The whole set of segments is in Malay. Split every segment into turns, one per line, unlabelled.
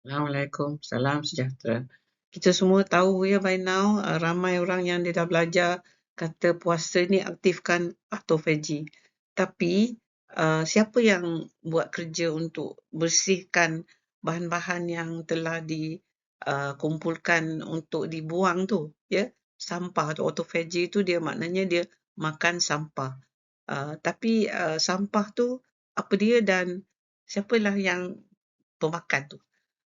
Assalamualaikum. Salam sejahtera. Kita semua tahu ya by now, uh, ramai orang yang dia dah belajar kata puasa ni aktifkan autophagy. Tapi uh, siapa yang buat kerja untuk bersihkan bahan-bahan yang telah dikumpulkan uh, untuk dibuang tu, ya? Sampah tu autophagy tu dia maknanya dia makan sampah. Uh, tapi uh, sampah tu apa dia dan siapalah yang pemakan tu?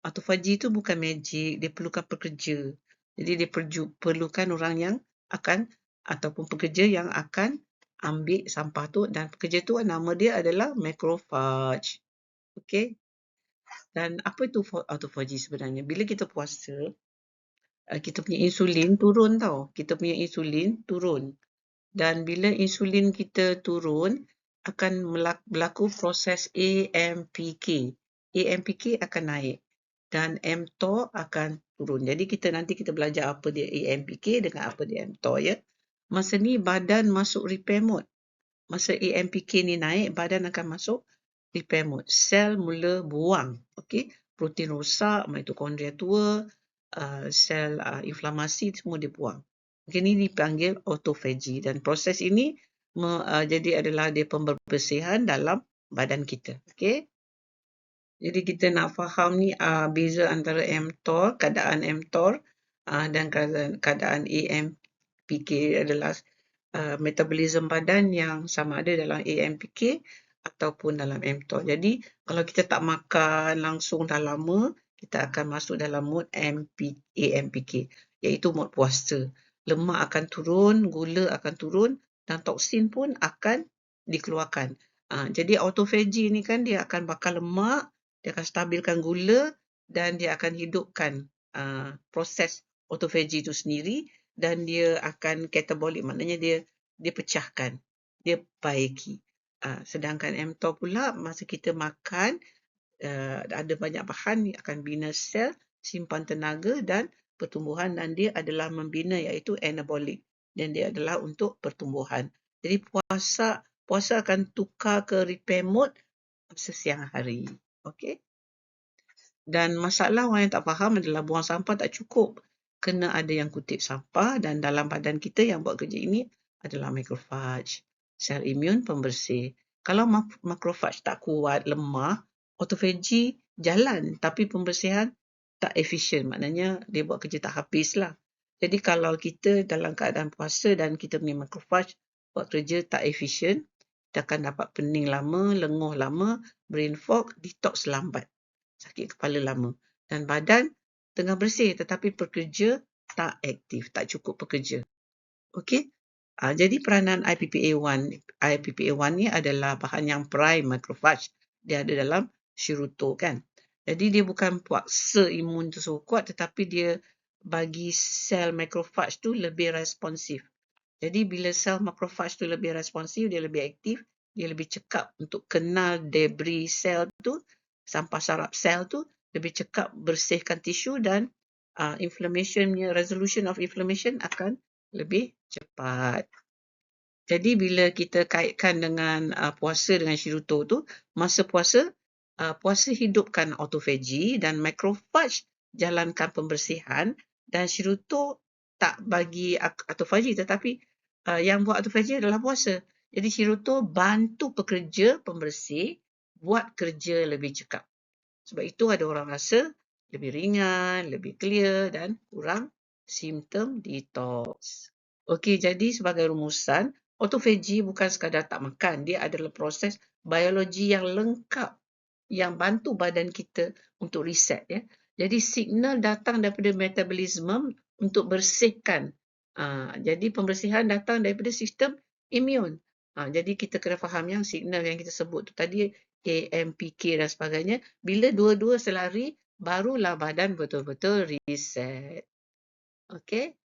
Autophagy tu bukan magic, dia perlukan pekerja. Jadi dia perju, perlukan orang yang akan ataupun pekerja yang akan ambil sampah tu dan pekerja tu nama dia adalah macrophage. Okey. Dan apa itu autophagy sebenarnya? Bila kita puasa, eh, kita punya insulin turun tau. Kita punya insulin turun. Dan bila insulin kita turun, akan berlaku proses AMPK. AMPK akan naik dan mTOR akan turun. Jadi kita nanti kita belajar apa dia AMPK dengan apa dia mTOR ya. Masa ni badan masuk repair mode. Masa AMPK ni naik, badan akan masuk repair mode. Sel mula buang. Okay? Protein rosak, mitokondria tua, uh, sel uh, inflamasi semua dia buang. Okay, ini dipanggil autophagy dan proses ini me, uh, jadi adalah dia pembersihan dalam badan kita. Okay? Jadi kita nak faham ni uh, beza antara mTOR, keadaan mTOR uh, dan keadaan, keadaan AMPK adalah uh, metabolisme badan yang sama ada dalam AMPK ataupun dalam mTOR. Jadi kalau kita tak makan langsung dah lama, kita akan masuk dalam mood MP, AMPK iaitu mood puasa. Lemak akan turun, gula akan turun dan toksin pun akan dikeluarkan. Uh, jadi autophagy ni kan dia akan bakar lemak dia akan stabilkan gula dan dia akan hidupkan uh, proses autophagy itu sendiri dan dia akan katabolik maknanya dia dia pecahkan dia baiki. Uh, sedangkan mTOR pula masa kita makan uh, ada banyak bahan yang akan bina sel simpan tenaga dan pertumbuhan dan dia adalah membina iaitu anabolic dan dia adalah untuk pertumbuhan. Jadi puasa puasa akan tukar ke repair mode sesiang hari Okey. Dan masalah orang yang tak faham adalah buang sampah tak cukup. Kena ada yang kutip sampah dan dalam badan kita yang buat kerja ini adalah macrophage. Sel imun pembersih. Kalau macrophage tak kuat, lemah, autophagy jalan tapi pembersihan tak efisien. Maknanya dia buat kerja tak habis lah. Jadi kalau kita dalam keadaan puasa dan kita punya macrophage buat kerja tak efisien, kita akan dapat pening lama, lenguh lama, brain fog, detox lambat, sakit kepala lama. Dan badan tengah bersih tetapi pekerja tak aktif, tak cukup pekerja. Okey? Uh, jadi peranan IPPA1, IPPA1 ni adalah bahan yang prime macrophage. Dia ada dalam shiruto kan. Jadi dia bukan paksa imun tu so kuat tetapi dia bagi sel macrophage tu lebih responsif. Jadi bila sel macrophage tu lebih responsif, dia lebih aktif, dia lebih cekap untuk kenal debris sel tu, sampah sarap sel tu, lebih cekap bersihkan tisu dan uh, inflammation resolution of inflammation akan lebih cepat. Jadi bila kita kaitkan dengan uh, puasa dengan shiruto tu, masa puasa, uh, puasa hidupkan autophagy dan macrophage jalankan pembersihan dan shiruto tak bagi autophagy tetapi uh, yang buat autophagy adalah puasa. Jadi Shiruto bantu pekerja pembersih buat kerja lebih cekap. Sebab itu ada orang rasa lebih ringan, lebih clear dan kurang simptom detox. Okey, jadi sebagai rumusan, autophagy bukan sekadar tak makan. Dia adalah proses biologi yang lengkap yang bantu badan kita untuk reset. Ya. Jadi signal datang daripada metabolisme untuk bersihkan Ha, jadi pembersihan datang daripada sistem imun. Ha, jadi kita kena faham yang signal yang kita sebut tu tadi AMPK dan sebagainya. Bila dua-dua selari, barulah badan betul-betul reset. Okay.